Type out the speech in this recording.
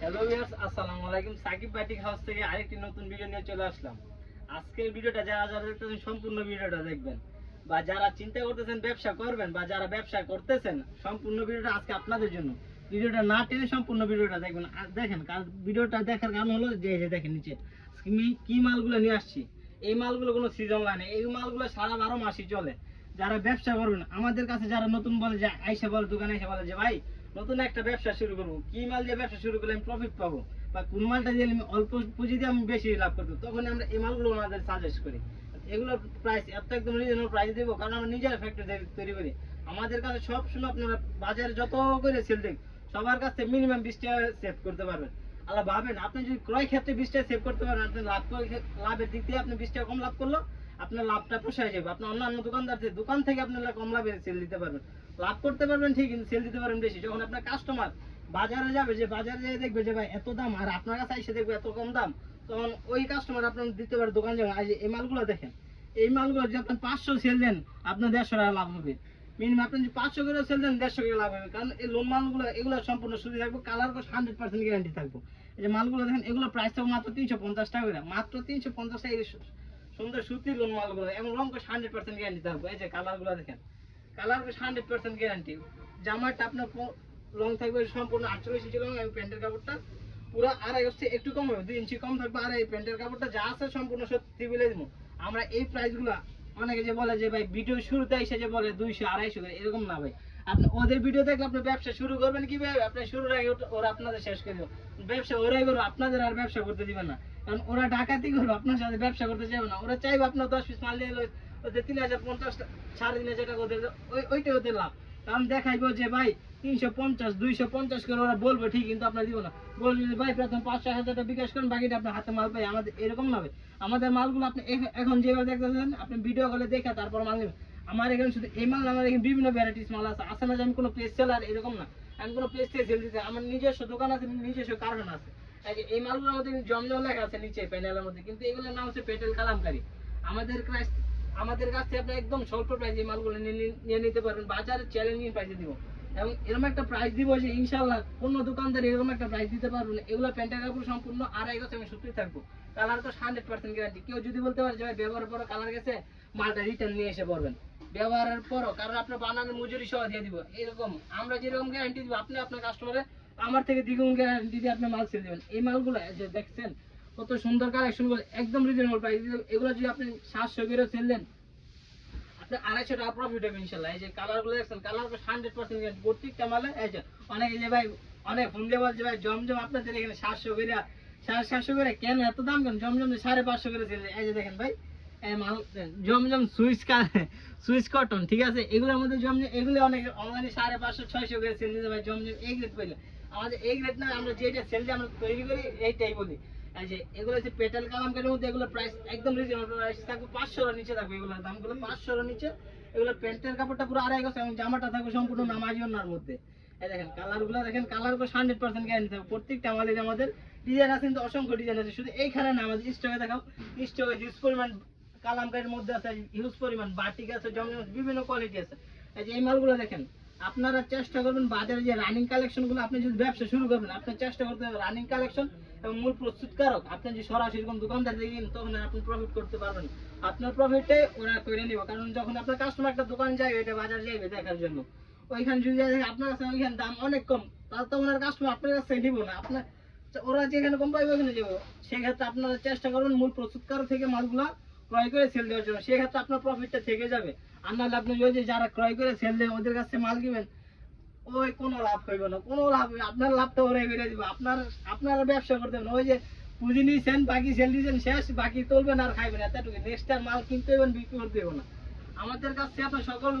Hello viewers আসসালামু আলাইকুম। Shakib batik house থেকে আরেকটি নতুন ভিডিও নিয়ে চলে আসলাম। আজকের ভিডিওটা যারা যারা দেখতেছেন, সম্পূর্ণ ভিডিওটা দেখবেন। বা যারা চিন্তা করতেছেন ব্যবসা করবেন, বা যারা ব্যবসা করতেছেন, সম্পূর্ণ ভিডিওটা আজকে আপনাদের জন্য। ভিডিওটা না টেনে সম্পূর্ণ ভিডিওটা দেখবেন। আর দেখেন কারণ ভিডিওটা দেখার কারণ হলো যে যে দেখেন নিচে, আমি কি মালগুলো নিয়ে আসছি? এই মালগুলো কোনো সিজন লাগে এই মালগুলো সারা বারো মাসই চলে। যারা ব্যবসা করবেন, আমাদের কাছে যারা নতুন বলে যে, আইসা বলে, দোকানে এসে বলে যে, ভাই নতুন একটা ব্যবসা শুরু করব। কি মাল দিয়ে ব্যবসা শুরু করলে আমি প্রফিট পাবো? বা কোন মালটা দিয়ে আমি অল্প পুঁজি দিয়ে আমি বেশি লাভ করব? তখন আমরা এই মালগুলো ওনাদের সাজেস্ট করি। এগুলোর প্রাইস এত একদম রিজনেবল প্রাইস দেবো, কারণ আমরা নিজের ফ্যাক্টরি তৈরি করি। আমাদের কাছে সব সময় আপনারা বাজারে যত করে সেল দেন সবার কাছ মিনিমাম বিশ টাকা সেভ করতে পারবেন। আল্লাহ ভাবেন, আপনি যদি ক্রয় ক্ষেত্রে বিশ টাকা সেভ করতে পারেন, আপনি লাভ লাভের দিক দিয়ে আপনি বিশ টাকা কম লাভ করল আপনার লাভটা পোষায় যাবে। আপনার অন্যান্য দোকানদার থেকে দোকান থেকে আপনারা কম লাভে সেল দিতে পারবেন। লাভ করতে পারবেন ঠিক, কিন্তু সেল দিতে পারবেন বেশি। যখন আপনার কাস্টমার বাজারে যাবে, যে বাজারে যেয়ে দেখবে যে ভাই এত দাম, আর আপনার কাছে এসে দেখবে এত কম দাম, তখন ওই কাস্টমার আপনার দিতে পারে দোকান যাবে। আজ এই মালগুলো দেখেন, এই মালগুলো যদি আপনি পাঁচশো সেল দেন, আপনার দেড়শো টাকা লাভ হবে। মিনিমাম আপনি যদি পাঁচশো করে সেল দেন, দেড়শো টাকা লাভ হবে। কারণ এই লোন মালগুলো, এগুলো সম্পূর্ণ সুযোগ থাকবে colour course hundred percent guarantee থাকব। এই যে মালগুলো দেখেন এগুলো প্রাইস থাকবে মাত্র তিনশো পঞ্চাশ টাকা করে। মাত্র তিনশো পঞ্চাশ টাকা সুন্দর সুতির লোন মালগুলো, এবং রং কোর্স হান্ড্রেড পার্সেন্ট গ্যারান্টি থাকবে। এই যে কালারগুলো দেখেন কালার হান্ড্রেড পার্সেন্ট গ্যারান্টি জামাটা আপনার লং থাকবে, সম্পূর্ণ আটচল্লিশ ইঞ্চি লং এবং প্যান্টের কাপড়টা পুরো আড়াই হচ্ছে একটু কম হবে, দুই ইঞ্চি কম থাকবে, আর এই প্যান্টের কাপড়টা যা আছে সম্পূর্ণ সত্যি বলে দিব। আমরা এই প্রাইসগুলো অনেকে যে বলে যে, ভাই ভিডিও শুরুতে এসে যে বলে দুইশো, আড়াইশো এরকম না, ভাই। আপনি ওদের ভিডিও দেখলে আপনি ব্যবসা শুরু করবেন কীভাবে? আপনি শুরুর আগে ওরা আপনাদের শেষ করে দেবে। ব্যবসা ওরাই করবে আপনাদের আর ব্যবসা করতে দিবে না। কারণ ওরা ডাকাতি করবে আপনার সাথে ব্যবসা করতে চাইবে না। ওরা চাইবে আপনার দশ পিস মাল এলো, ওদের তিন হাজার পঞ্চাশ সাড়ে তিন হাজার টাকা ওদের ওই ওইটাই ওদের লাভ। কারণ দেখাইবো যে ভাই তিনশো পঞ্চাশ দুইশো পঞ্চাশ করে ওরা বলবে ঠিক কিন্তু আপনার দিব না। বলবে যে ভাই প্রথম পাঁচশো হাজার টাকা বিকাশ করেন বাকিটা আপনার হাতে মাল পাই। আমাদের এরকম না ভাই। আমাদের মালগুলো আপনি এখন যেভাবে দেখতেছেন আপনি ভিডিও কলে দেখে তারপর মাল নেবেন। আমার এখানে শুধু এই মাল আমার এখানে বিভিন্ন ভ্যারাইটিস মাল আছে। আছে না যে আমি কোনো পেজ সেলার এরকম না। আমি কোনো পেজ থেকে সেল দিতে আমার নিজস্ব দোকান আছে, নিজস্ব কারখানা আছে। এই মালগুলোর মধ্যে জমজম লেখা আছে নিচে প্যানেলের মধ্যে। কিন্তু এগুলোর নাম হচ্ছে পেটেল কালামকারী। আমাদের কাছ আমাদের কাছ থেকে আপনি একদম স্বল্প প্রাইসে এই মালগুলো নিয়ে নিতে পারবেন। বাজারে চ্যালেঞ্জিং প্রাইসে দিব। এবং এরকম একটা প্রাইস দিব যে ইনশাল্লাহ কোনো দোকানদার এরকম একটা প্রাইস দিতে পারবে না। এগুলো প্যান্টের কাপড় সম্পূর্ণ আড়াই গেছে আমি সত্যি থাকব। কালার তো হান্ড্রেড পার্সেন্ট গ্যারান্টি কেউ যদি বলতে পারে যে ভাই ব্যবহারের পর কালার গেছে, মালটা রিটার্ন নিয়ে এসে পড়বেন। ব্যবহারের পরও, কারণ আপনার বানানোর মজুরি সহ দিয়ে দিব, এরকম। আমরা যেরকম গ্যারান্টি দিব, আপনি আপনার কাস্টমারে আমার থেকে দ্বিগুণ গ্যারান্টি দিয়ে আপনি মাল সেল দেবেন। এই মালগুলো যে দেখছেন, কত সুন্দর কালেকশনগুলো, একদম রিজনেবল প্রাইস এগুলো যদি আপনি সাতশো করে সেল দেন আপনি আড়াইশো টাকা প্রফিট হবে ইনশাল্লাহ। এই যে কালারগুলো দেখছেন কালার হান্ড্রেড পার্সেন্ট প্রত্যেকটা মালে, এই যে অনেকে যে ভাই, অনেক ফোন দিয়ে বলছে ভাই, জমজম আপনাদের এখানে সাতশো করে, সাড়ে সাতশো করে, কেন এত দাম কেন? জমজম যে সাড়ে পাঁচশো করে সেল এই যে দেখেন ভাই জমজম সুইচ সুইচ কটন, ঠিক আছে? এগুলোর মধ্যে জমজম, এগুলো অনেক, অনলাইনে সাড়ে পাঁচশো, ছয়শো করে সেল দিতে ভাই জমজম এই আমাদের এই না, আমরা যেটা সেল দিয়ে আমরা তৈরি করি, এইটাই বলি। এগুলো হচ্ছে কালামকারের মধ্যে এগুলো প্রাইস একদম রিজনেবল প্রাইস থাকবে পাঁচশোর নিচে থাকবে এগুলোর দামগুলো পাঁচশোর নিচে। এগুলো প্যান্টের কাপড়টা পুরো আড়াই গেছে এবং জামাটা থাকবে সম্পূর্ণ নামাজি ওনার মধ্যে। এই দেখেন, কালারগুলো দেখেন, কালার করে হান্ড্রেড পার্সেন্ট গ্যারান্টি থাকবে। প্রত্যেকটা আমাদের আমাদের ডিজাইন আছে কিন্তু অসংখ্য ডিজাইন আছে। শুধু এইখানে না, আমাদের স্টকে দেখাও। স্টকে পরিমাণ কালামকারের মধ্যে আছে হিউজ পরিমাণ বাটিক আছে জমজম বিভিন্ন কোয়ালিটি আছে। এই যে এই মালগুলো দেখেন আপনারা চেষ্টা করবেন বাজারে যে রানিং কালেকশনগুলো আপনি যদি ব্যবসা শুরু করবেন আপনি চেষ্টা করতে হবে রানিং কালেকশন এবং মূল প্রস্তুতকারক। আপনি যে সরাসরি কোন দোকানদার দিয়ে কিনেন, তখন আপনি প্রফিট করতে পারবেন আপনার প্রফিটে ওরা করে নিব কারণ যখন আপনার কাস্টমার একটা দোকান যায় এটা বাজার যাইবে দেখার জন্য। ওইখানে যদি আপনার কাছে ওইখানে দাম অনেক কম তাহলে তো ওনার কাস্টমার আপনার কাছে নিব না। আপনার ওরা যেখানে কম পাইবে ওখানে যাব। সেক্ষেত্রে আপনারা চেষ্টা করবেন মূল প্রস্তুতকারক থেকে মালগুলা ক্রয় করে সেল দেওয়ার জন্য। সেক্ষেত্রে আপনার প্রফিটটা থেকে যাবে। আর নাহলে আপনি ওই যে যারা ক্রয় করে সেল দেবে ওদের কাছে মাল কিনবেন, ওই কোনো লাভ হইব না। কোনো লাভ। আপনার লাভটা ওরাই বেড়ে দেবে। আপনার, আপনারা ব্যবসা করতে ওই যে পুঁজি নিয়েছেন বাকি সেল দিয়েছেন শেষ, বাকি তুলবেন আর খাইবেন। এতটুকু নেক্সট আর মাল কিনতে হইবেন, বিক্রি করতে না। আমাদের কাছে আপনার সকল